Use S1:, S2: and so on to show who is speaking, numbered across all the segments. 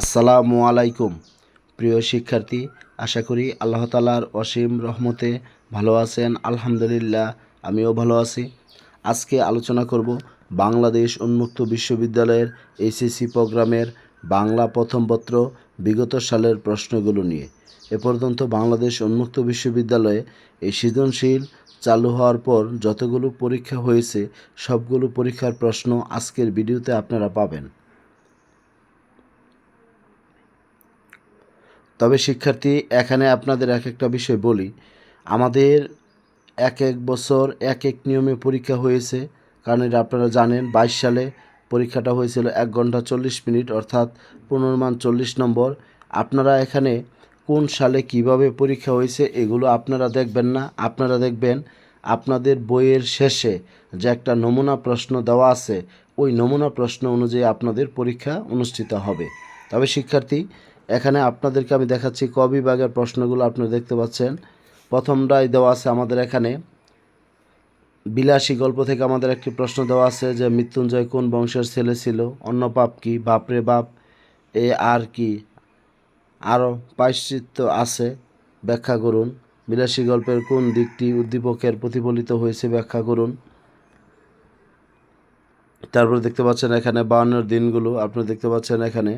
S1: আসসালামু আলাইকুম। প্রিয় শিক্ষার্থী, আশা করি আল্লাহ তালার অসীম রহমতে ভালো আছেন। আলহামদুলিল্লাহ, আমিও ভালো আছি। আজকে আলোচনা করব বাংলাদেশ উন্মুক্ত বিশ্ববিদ্যালয়ের এইচএসসি প্রোগ্রামের বাংলা প্রথম পত্র বিগত সালের প্রশ্নগুলো নিয়ে। এ পর্যন্ত বাংলাদেশ উন্মুক্ত বিশ্ববিদ্যালয়ে এই সৃজনশীল চালু হওয়ার পর যতগুলো পরীক্ষা হয়েছে, সবগুলো পরীক্ষার প্রশ্ন আজকের ভিডিওতে আপনারা পাবেন। শিক্ষার্থী, এখানে আপনাদের এক একটা বিষয় বলি। আমাদের এক এক বছর এক এক নিয়মে পরীক্ষা হয়েছে। কারণ এটা আপনারা জানেন, বাইশ সালে পরীক্ষাটা হয়েছিল এক ঘণ্টা চল্লিশ মিনিট, অর্থাৎ পুনর্মান চল্লিশ নম্বর। আপনারা এখানে কোন সালে কীভাবে পরীক্ষা হয়েছে এগুলো আপনারা দেখবেন না। আপনারা দেখবেন আপনাদের বইয়ের শেষে যে একটা নমুনা প্রশ্ন দেওয়া আছে, ওই নমুনা প্রশ্ন অনুযায়ী আপনাদের পরীক্ষা অনুষ্ঠিত হবে। তবে শিক্ষার্থী এখানে আপনাদেরকে আমি দেখাচ্ছি ক বিভাগের প্রশ্নগুলো আপনারা দেখতে পাচ্ছেন। প্রথমটাই দেওয়া আছে আমাদের এখানে। বিলাসী গল্প থেকে আমাদের একটি প্রশ্ন দেওয়া আছে যে, মৃত্যুঞ্জয় কোন বংশের ছেলে ছিল? অন্য পাপ কি? বাপরে বাপ, এ আর কি? আরও পাশ্চিত্য আছে, ব্যাখ্যা করুন। বিলাসী গল্পের কোন দিকটি উদ্দীপকের প্রতিফলিত হয়েছে ব্যাখ্যা করুন। তারপরে দেখতে পাচ্ছেন এখানে বাউন্নের দিনগুলো আপনারা দেখতে পাচ্ছেন এখানে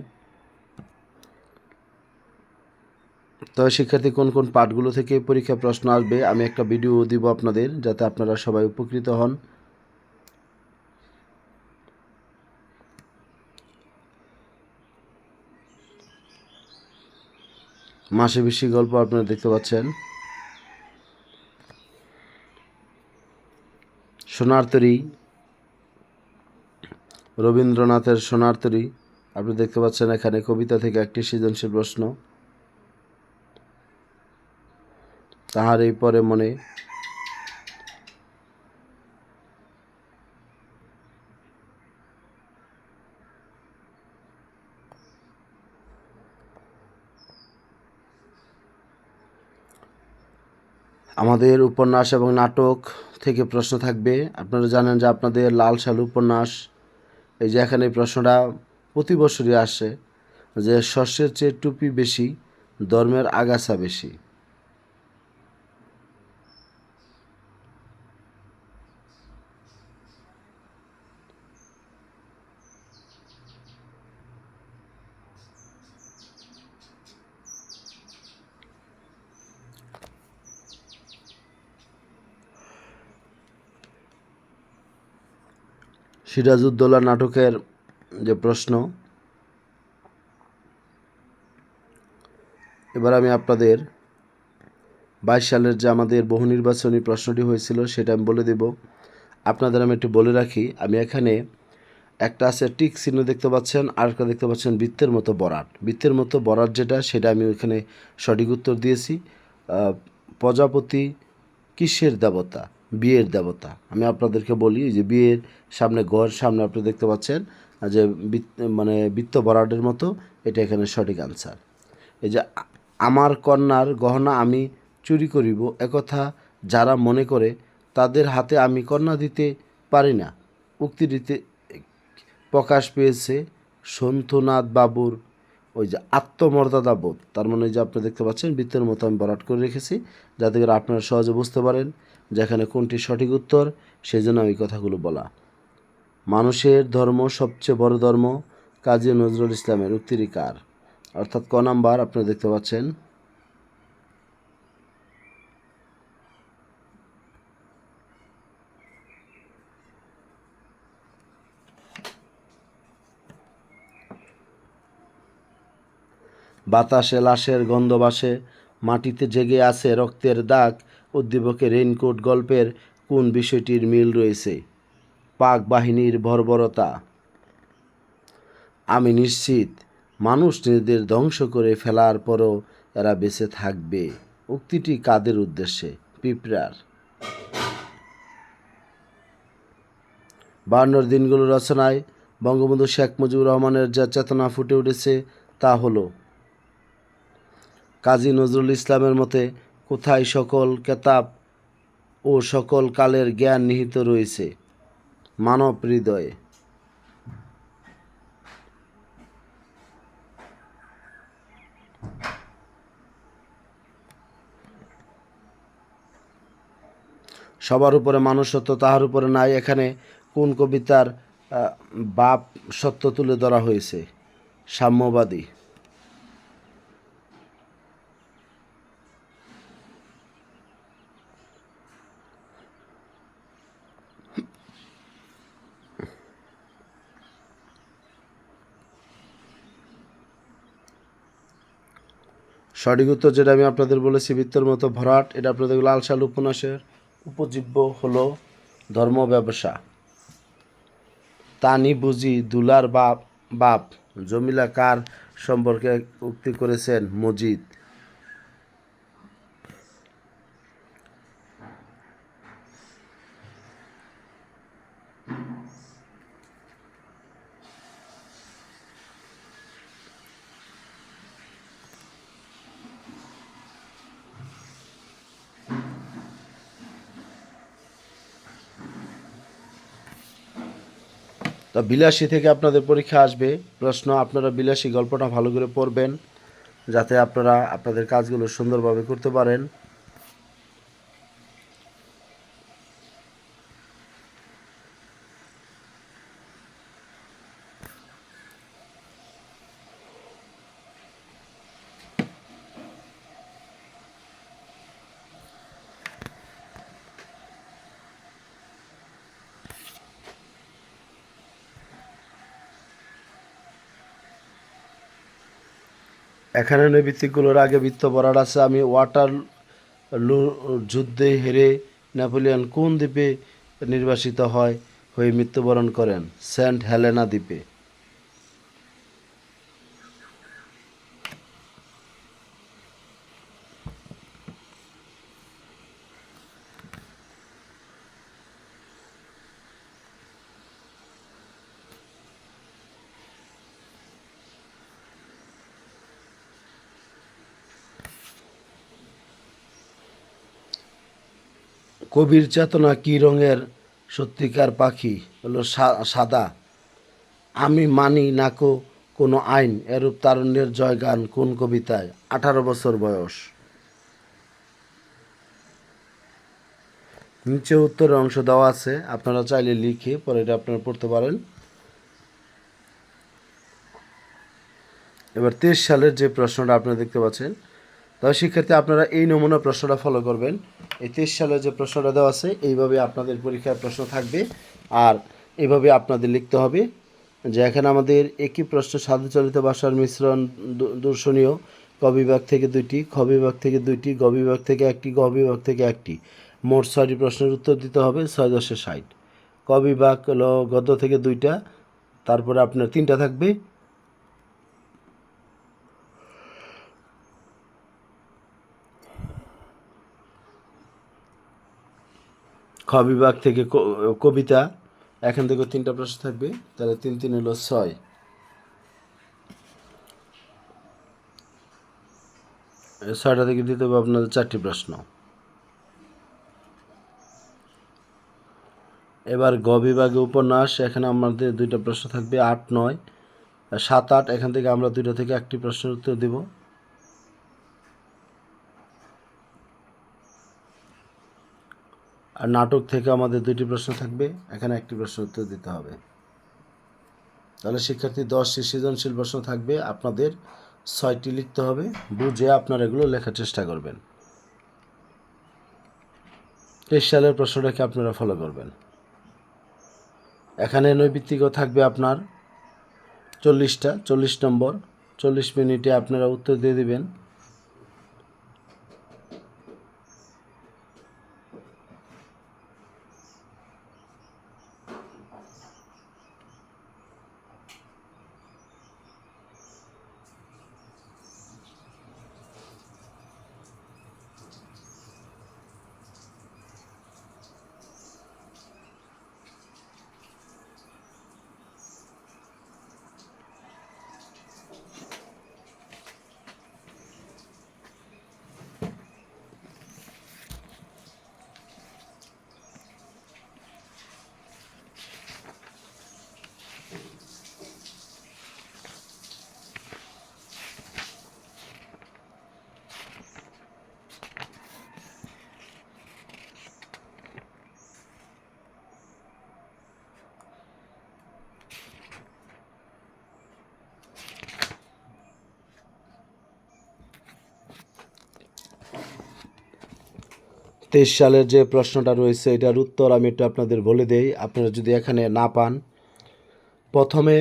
S1: তবে শিক্ষার্থী, কোন কোন পাঠগুলো থেকে পরীক্ষা প্রশ্ন আসবে, আমি একটা ভিডিও দিব আপনাদের, যাতে আপনারা সবাই উপকৃত হন। মাসে বেশি গল্প আপনারা দেখতে পাচ্ছেন। সোনার তরী, রবীন্দ্রনাথের সোনার তরী, আপনি দেখতে পাচ্ছেন এখানে কবিতা থেকে একটি সৃজনশীল প্রশ্ন। তাহার এই পরে মনে আমাদের উপন্যাস এবং নাটক থেকে প্রশ্ন থাকবে। আপনারা জানেন যে আপনাদের লাল সাল উপন্যাস, এই যে এখানে প্রশ্নটা প্রতি বছরই আসে যে শস্যের চেয়ে টুপি বেশি, ধর্মের আগাছা বেশি। সিরাজউদ্দৌলা নাটকের যে প্রশ্ন, এবার আমি আপনাদের বাইশ সালের যে আমাদের বহু নির্বাচনী প্রশ্নটি হয়েছিল সেটা আমি বলে দেব। আপনাদের আমি একটু বলে রাখি, আমি এখানে একটা আছে টিক চিহ্ন দেখতে পাচ্ছেন, আর একটা দেখতে পাচ্ছেন বৃত্তের মতো বরাট। বৃত্তের মতো বরাট যেটা, সেটা আমি ওইখানে সঠিক উত্তর দিয়েছি। প্রজাপতি কিসের দেবতা? বিয়ের দেবতা। আমি আপনাদেরকে বলি যে বিয়ের সামনে ঘর, সামনে আপনি দেখতে পাচ্ছেন যে মানে বৃত্ত বরাটের মতো, এটা এখানে সঠিক আনসার এই যে আমার কন্যার গহনা আমি চুরি করিব, একথা যারা মনে করে, তাদের হাতে আমি কন্যা দিতে পারি না। উক্তিটিতে প্রকাশ পেয়েছে সন্তুনাথ বাবুর ওই যে আত্মমর্যাদা বোধ। তার মানে যে আপনি দেখতে পাচ্ছেন, বৃত্তের মতো আমি বরাট করে রেখেছি, যাতে করে আপনারা সহজে বুঝতে পারেন যেখানে কোনটি সঠিক উত্তর সেই জন্য আমি কথাগুলো বলা। মানুষের ধর্ম সবচেয়ে বড় ধর্ম কাজী নজরুল ইসলামের উক্তিটি কার অর্থাৎ ক নাম্বার, আপনারা দেখতে পাচ্ছেন। বাতাসে, লাশের গন্ধ বাসে মাটিতে জেগে আছে রক্তের দাগ উদ্দীপকে রেইনকোট গল্পের কোন বিষয়টির মিল রয়েছে? পাক বাহিনীর বর্বরতা। আমি নিশ্চিত, মানুষ নিজেদের ধ্বংস করে ফেলার পরও এরা বেঁচে থাকবে। উক্তিটি কাদের উদ্দেশ্যে? পিঁপড়ার। বায়ান্নর দিনগুলো রচনায় বঙ্গবন্ধু শেখ মুজিবুর রহমানের যা চেতনা ফুটে উঠেছে তা হলো, কাজী নজরুল ইসলামের মতে কোথায় সকল কেতাব ও সকল কালের জ্ঞান নিহিত রয়েছে? মানব হৃদয়ে। সবার উপরে মানুষ সত্য তাহার উপরে নাই। এখানে কোন কবিতার বাপ সত্য তুলে ধরা হয়েছে? সাম্যবাদী। সঠিক উত্তর যেটা আমি আপনাদের বলেছি, বৃত্তর মতো ভরাট, এটা আপনাদের লাল সাল উপন্যাসের উপজীব্য হলো ধর্ম ব্যবসা। তানি বুঝি দুলার বাপ বাপ, জমিলা কার সম্পর্কে উক্তি করেছেন মজিদ। তা বিলাসী থেকে আপনাদের পরীক্ষা আসবে। প্রশ্ন, আপনারা বিলাসী গল্পটা ভালো করে পড়বেন, যাতে আপনারা আপনাদের কাজগুলো সুন্দরভাবে করতে পারেন। এখানে নৈবিত্তিকগুলোর আগে বৃত্ত বরার আছে। আমি ওয়াটার লু যুদ্ধে হেরে নেপোলিয়ন কোন দ্বীপে নির্বাসিত হয়, হয়ে মৃত্যুবরণ করেন? সেন্ট হেলেনা দ্বীপে। কবির চেতনা কী রঙের? সত্যিকার পাখি হলো সাদা। আমি মানি নাকো কোনো আইন। এরূপ তারুণ্যের জয়গান কোন কবিতায়? আঠারো বছর বয়স। নিচে উত্তরের অংশ দেওয়া আছে, আপনারা চাইলে লিখে পরে এটা আপনারা পড়তে পারেন। এবার তেইশ সালের যে প্রশ্নটা আপনারা দেখতে পাচ্ছেন তবে শিক্ষার্থী, আপনারা এই নমুনা প্রশ্নটা ফলো করবেন। এই তেইশ সালের যে প্রশ্নটা দেওয়া আছে, এইভাবে আপনাদের পরীক্ষার প্রশ্ন থাকবে। আর এইভাবে আপনাদের লিখতে হবে যে, এখানে আমাদের একই প্রশ্ন সাধুচলিত ভাষার মিশ্রণ দর্শনীয়। ক বিভাগ থেকে দুইটি, খ বিভাগ থেকে দুইটি, গ বিভাগ থেকে একটি, গ বিভাগ থেকে একটি। মোট ছয়টি প্রশ্নের উত্তর দিতে হবে, ছয় দশে ষাট। ক বিভাগ গদ্য থেকে দুইটা, তারপরে আপনার তিনটা থাকবে। খ বিভাগ থেকে কবিতা, এখান থেকে তিনটা প্রশ্ন থাকবে, তাহলে তিন তিন হলো ছয়। ছয়টা থেকে দিতে হবে আপনাদের চারটি প্রশ্ন। এবার গ বিভাগে উপন্যাস, এখানে আমাদের দুইটা প্রশ্ন থাকবে, আট, নয়, সাত, আট, এখান থেকে আমরা দুইটা থেকে একটি প্রশ্নের উত্তর দেব। আর নাটক থেকে আমাদের দুইটি প্রশ্ন থাকবে, এখানে একটি প্রশ্ন উত্তর দিতে হবে। তাহলে শিক্ষার্থী দশটি সৃজনশীল প্রশ্ন থাকবে, আপনাদের ছয়টি লিখতে হবে, বুঝে আপনারা এগুলো লেখার চেষ্টা করবেন। তেইশ সালের প্রশ্নটাকে আপনারা ফলো করবেন। এখানে নৈবিত্তিকও থাকবে আপনার চল্লিশটা, চল্লিশ নম্বর, চল্লিশ মিনিটে আপনারা উত্তর দিয়ে দিবেন। তেইশ সালের যে প্রশ্নটা রয়েছে, এটার উত্তর আমি একটু আপনাদের বলে দেই। আপনারা যদি এখানে না পান, প্রথমে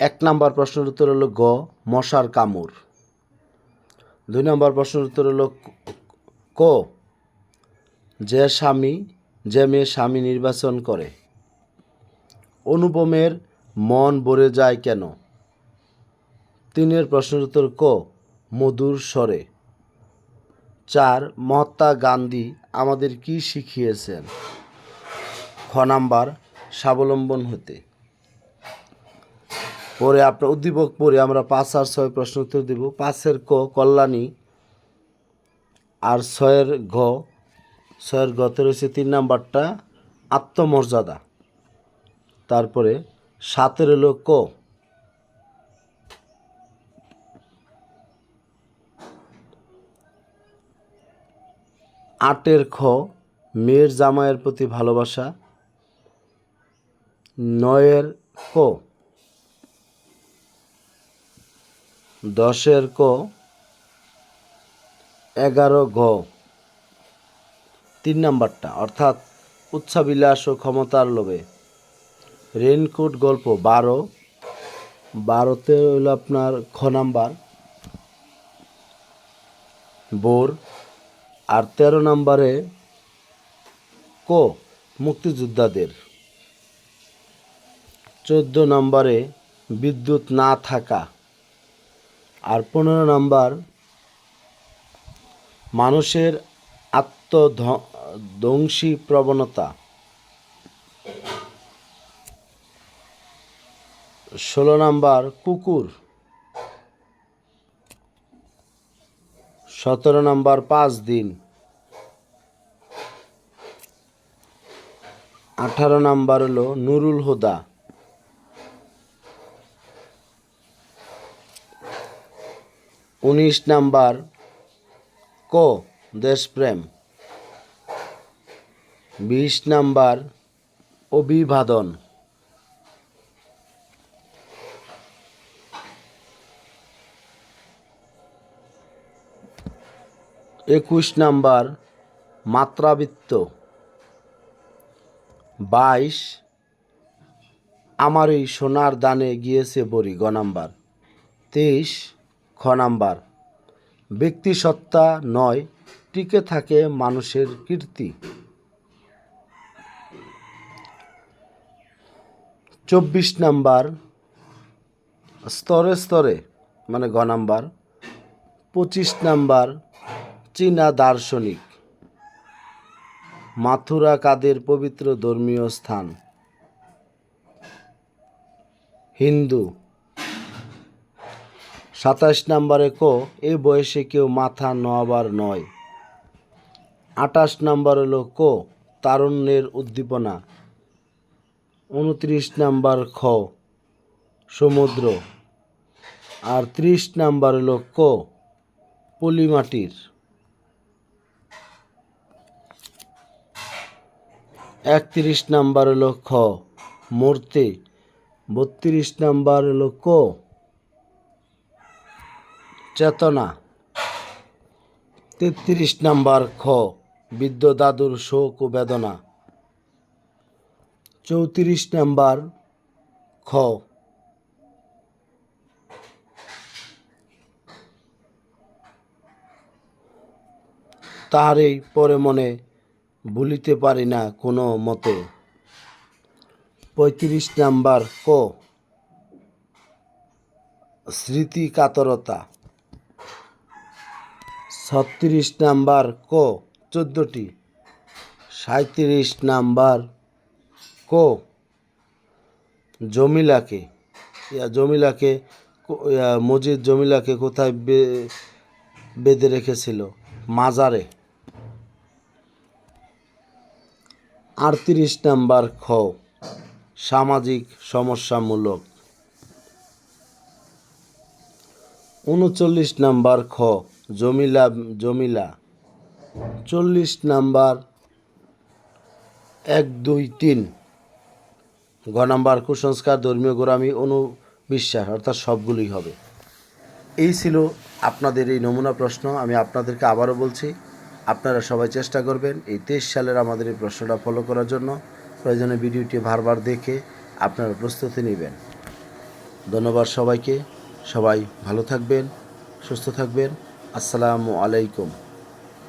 S1: এক নাম্বার প্রশ্নের উত্তর হলো গ, মশার কামড়। দুই নম্বর প্রশ্নের উত্তর হলো ক, যে স্বামী, যে মেয়ে স্বামী নির্বাচন করে। অনুপমের মন ভরে যায় কেন? তিনের প্রশ্নের উত্তর ক, মধুর স্বরে। চার, মহাত্মা গান্ধী আমাদের কি শিখিয়েছেন? খ নাম্বার, স্বাবলম্বন হতে। পরে আপনার উদ্দীপক পরে আমরা পাঁচ আর ছয় প্রশ্ন উত্তর দেব। পাঁচের ক, কল্যাণী। আর ছয়ের ঘ, ছয়ের গতে রয়েছে তিন নাম্বারটা, আত্মমর্যাদা। তারপরে সাতের হলো ক। আটের খ, মেয়ের জামাইয়ের প্রতি ভালোবাসা। নয়ের ক, দশের ক, এগারো ঘ। তিন নাম্বারটা, অর্থাৎ উচ্ছাবিলাস ও ক্ষমতার লোভে। রেনকোট গল্প, বারো। বারোতে হইল আপনার খ নাম্বার। বোর আর তেরো নাম্বারে ক? মুক্তিযোদ্ধাদের। চোদ্দ নম্বরে বিদ্যুৎ না থাকা। আর পনেরো নাম্বার, মানুষের আত্মধ্বংসী প্রবণতা। ষোলো নাম্বার, কুকুর। সতেরো নাম্বার, পাঁচ দিন। আঠারো নাম্বার হলো নুরুল হুদা। উনিশ নাম্বার, ক, দেশপ্রেম। বিশ নাম্বার, অভিবাদন। একুশ নাম্বার মাত্রাবৃত্ত। বাইশ আমার এই সোনার দানে গিয়েছে বড়ি, গ নাম্বার। তেইশ, খ নাম্বার। ব্যক্তিসত্তা নয়, টিকে থাকে মানুষের কীর্তি। চব্বিশ নাম্বার, স্তরে স্তরে মানে গ নাম্বার। পঁচিশ নাম্বার চীনা দার্শনিক। মাথুরা কাদের পবিত্র ধর্মীয় স্থান? হিন্দু। সাতাশ নম্বরে ক, এ বয়সে কেউ মাথা নোয়াবার নয়। আটাশ নম্বর হলো কো, তারুণ্যের উদ্দীপনা। উনত্রিশ নাম্বার খ, সমুদ্র। আর ত্রিশ নাম্বার হলো ক, পলিমাটির। একত্রিশ নাম্বার হলো খ মূর্তি। বত্রিশ নাম্বার হলো ক চেতনা। তেত্রিশ নাম্বার খ, বৃদ্ধ দাদুর শোক ও বেদনা। চৌত্রিশ নাম্বার খ, তাহারই পরে মনে ভুলিতে পারি না কোনো মতে। পঁয়ত্রিশ নাম্বার ক। স্মৃতি কাতরতা। ছত্রিশ নাম্বার ক। চোদ্দোটি। সাঁত্রিশ নাম্বার ক। জমিলাকে। জমিলাকে মজিদ জমিলাকে কোথায় বেঁধে রেখেছিল? মাজারে। আটত্রিশ নাম্বার খ, সামাজিক সমস্যামূলক। উনচল্লিশ নাম্বার খ, জমিলা জমিলা। চল্লিশ নাম্বার এক, দুই, তিন। ঘ নাম্বার, কুসংস্কার, ধর্মীয় গোড়ামি, অনুবিশ্বাস, অর্থাৎ সবগুলোই হবে। এই ছিল আপনাদের এই নমুনা প্রশ্ন। আমি আপনাদেরকে আবারও বলছি আপনারা সবাই চেষ্টা করবেন এই তেইশ সালের আমাদের এই প্রশ্নটা ফলো করার জন্য। প্রয়োজনে ভিডিওটি বারবার দেখে আপনারা প্রস্তুতি নেবেন। ধন্যবাদ সবাইকে। সবাই ভালো থাকবেন, সুস্থ থাকবেন। আসসালামু আলাইকুম।